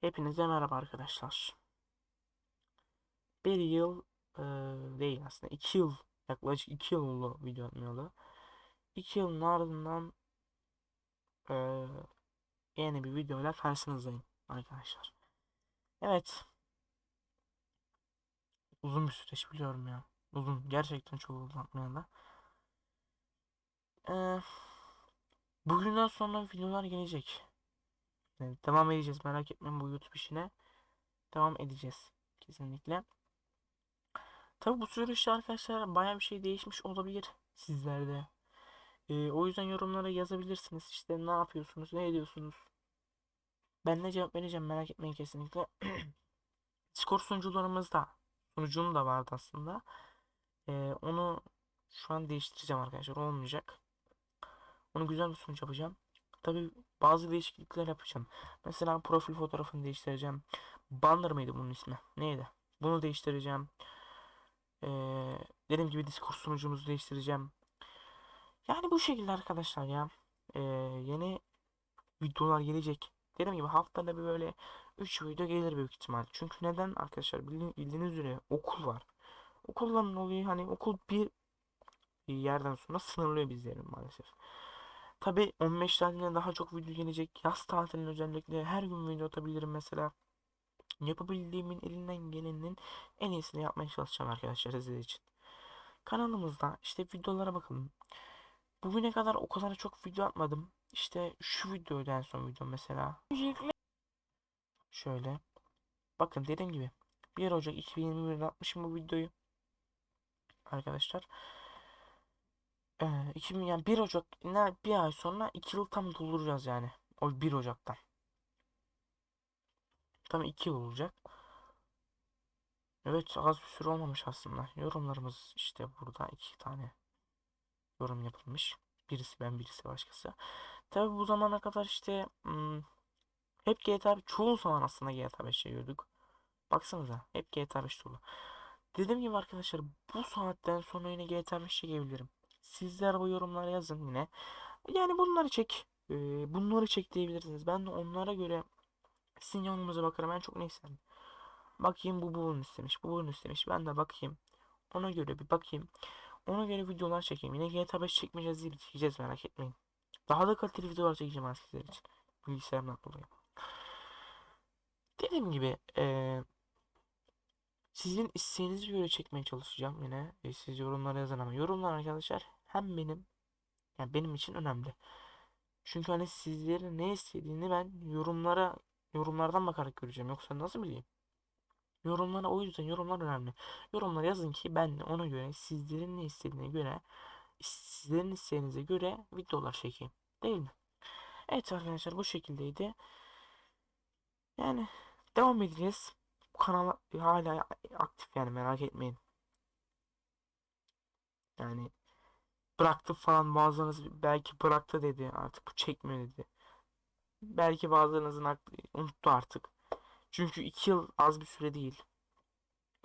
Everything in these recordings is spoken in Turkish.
Hepinize merhaba arkadaşlar. Bir yıl e, değil aslında iki yıl yaklaşık iki yıl oldu video atmayalı. İki yılın ardından e, yeni bir videoyla karşınızdayım arkadaşlar. Evet. Uzun bir süreç biliyorum ya. Uzun. Gerçekten çok uzun atmayalı. E, bugünden sonra videolar gelecek. Yani devam edeceğiz merak etmeyin bu YouTube işine. Devam edeceğiz. Kesinlikle. Tabi bu süreçte arkadaşlar baya bir şey değişmiş olabilir sizlerde. Ee, o yüzden yorumlara yazabilirsiniz. İşte ne yapıyorsunuz, ne ediyorsunuz. Ben ne cevap vereceğim merak etmeyin kesinlikle. Discord sunucularımızda sunucum da vardı aslında. Ee, onu şu an değiştireceğim arkadaşlar. Olmayacak. Onu güzel bir sunucu yapacağım. Tabi bazı değişiklikler yapacağım. Mesela profil fotoğrafını değiştireceğim. Banner mıydı bunun ismi? Neydi? Bunu değiştireceğim. Ee, dediğim gibi Discord sunucumuzu değiştireceğim. Yani bu şekilde arkadaşlar ya. Ee, yeni videolar gelecek. Dediğim gibi haftada bir böyle 3 video gelir büyük ihtimal. Çünkü neden arkadaşlar bildi- bildiğiniz üzere okul var. Okulların oluyor hani okul bir yerden sonra sınırlıyor bizlerin maalesef. Tabi 15 tatilinde daha çok video gelecek. Yaz tatilinde özellikle her gün video atabilirim mesela. Yapabildiğimin elinden gelenin en iyisini yapmaya çalışacağım arkadaşlar sizler için. Kanalımızda işte videolara bakalım. Bugüne kadar o kadar çok video atmadım. İşte şu videoydu en son video mesela. Şöyle. Bakın dediğim gibi 1 Ocak 2021'de atmışım bu videoyu. Arkadaşlar. Ee, 2000 yani 1 Ocak ne bir ay sonra 2 yıl tam dolduracağız yani. O 1 Ocak'tan. Tam 2 yıl olacak. Evet az bir süre olmamış aslında. Yorumlarımız işte burada iki tane yorum yapılmış. Birisi ben birisi başkası. Tabi bu zamana kadar işte hmm, hep GTA çoğu zaman aslında GTA 5 yiyorduk. Baksanıza hep GTA 5 dolu. Dediğim gibi arkadaşlar bu saatten sonra yine GTA 5 çekebilirim. Sizler bu yorumlara yazın yine. Yani bunları çek. Ee, bunları çek diyebilirsiniz. Ben de onlara göre sizin yorumunuza bakarım. Ben çok ne isterim. Bakayım bu bunu istemiş. Bu bunu istemiş. Ben de bakayım. Ona göre bir bakayım. Ona göre videolar çekeyim. Yine GTA 5 çekmeyeceğiz değil. Çekeceğiz merak etmeyin. Daha da kaliteli videolar çekeceğim ben sizler için. Bilgisayarımdan dolayı. Dediğim gibi eee sizin isteğinize göre çekmeye çalışacağım yine. E, siz yorumlara yazın ama yorumlar arkadaşlar hem benim yani benim için önemli. Çünkü hani sizlerin ne istediğini ben yorumlara yorumlardan bakarak göreceğim. Yoksa nasıl bileyim? Yorumlara o yüzden yorumlar önemli. Yorumlar yazın ki ben de ona göre sizlerin ne istediğine göre sizlerin isteğinize göre videolar çekeyim. Değil mi? Evet arkadaşlar bu şekildeydi. Yani devam edeceğiz. Bu kanal hala aktif yani merak etmeyin. Yani bıraktı falan bazılarınız belki bıraktı dedi artık bu çekmiyor dedi. Belki bazılarınızın aklı unuttu artık. Çünkü 2 yıl az bir süre değil.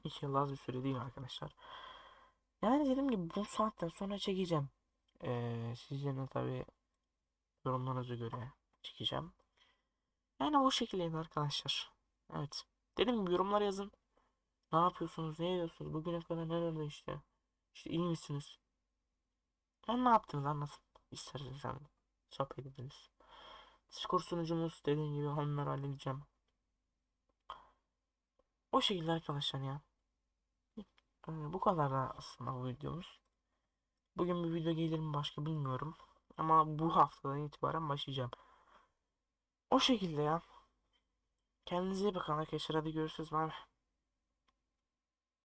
2 yıl az bir süre değil arkadaşlar. Yani dediğim gibi bu saatten sonra çekeceğim. Ee, sizlerin tabi yorumlarınıza göre çekeceğim. Yani o şekildeydi arkadaşlar. Evet. Dediğim gibi yorumlar yazın. Ne yapıyorsunuz? Ne ediyorsunuz? Bugüne kadar neler işte. İşte iyi misiniz? Ben ne yaptınız anlasın. İsterseniz sen sohbet ediniz. Discord sunucumuz dediğim gibi onları halledeceğim. O şekilde arkadaşlar ya. Ee, bu kadar da aslında bu videomuz. Bugün bir video gelir mi başka bilmiyorum. Ama bu haftadan itibaren başlayacağım. O şekilde ya. Kendinize iyi bakın arkadaşlar. Hadi görüşürüz. Bay.